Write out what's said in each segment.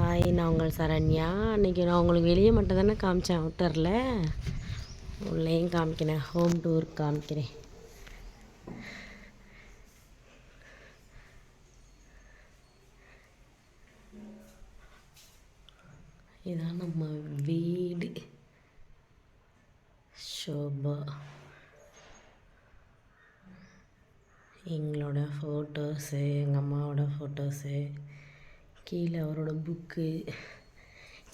Hi நான் உங்கள் சரண்யா. அன்றைக்கி நான் உங்களுக்கு வெளியே மட்டும் தானே காமிச்சேன் அவுட்டரில் உள்ளேயும் காமிக்கிறேன் ஹோம் டூர் காமிக்கிறேன். இதான் நம்ம வீடு. ஷோபா. எங்களோட ஃபோட்டோஸு எங்கள் அம்மாவோட ஃபோட்டோஸு கீழே அவரோட புக்கு.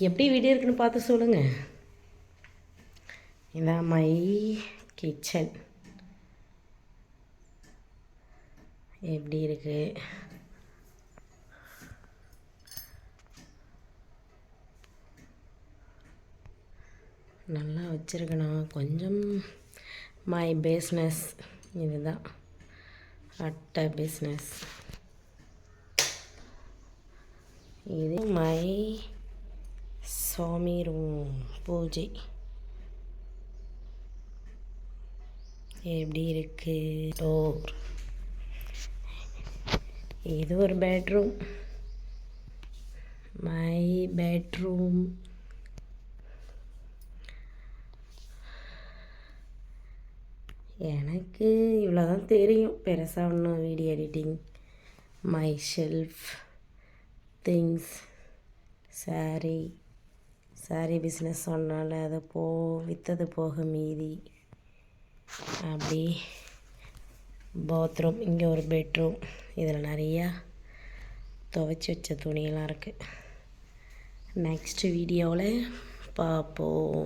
எப்படி வீடியோ இருக்குன்னு பார்த்து சொல்லுங்கள் இதான் மை கிச்சன் எப்படி இருக்கு? நல்லா வச்சுருக்கணும் கொஞ்சம் மை பிஸ்னஸ் இதுதான். அட்டை பிஸ்னஸ் இது மை சுவாமி ரூம் பூஜை. எப்படி இருக்கு? டோர். இது ஒரு பெட்ரூம் மை பெட்ரூம் எனக்கு இவ்வளோ தான் தெரியும். பெருசாக ஒன்றும் video editing myself things sorry sorry business சொன்னால அதை போ விற்றது போக மீதி. அப்படி. பாத்ரூம் இங்கே ஒரு பெட்ரூம் இதில் நிறையா துவைச்சி வச்ச துணியெல்லாம் இருக்குது நெக்ஸ்ட் வீடியோவில் பார்ப்போம்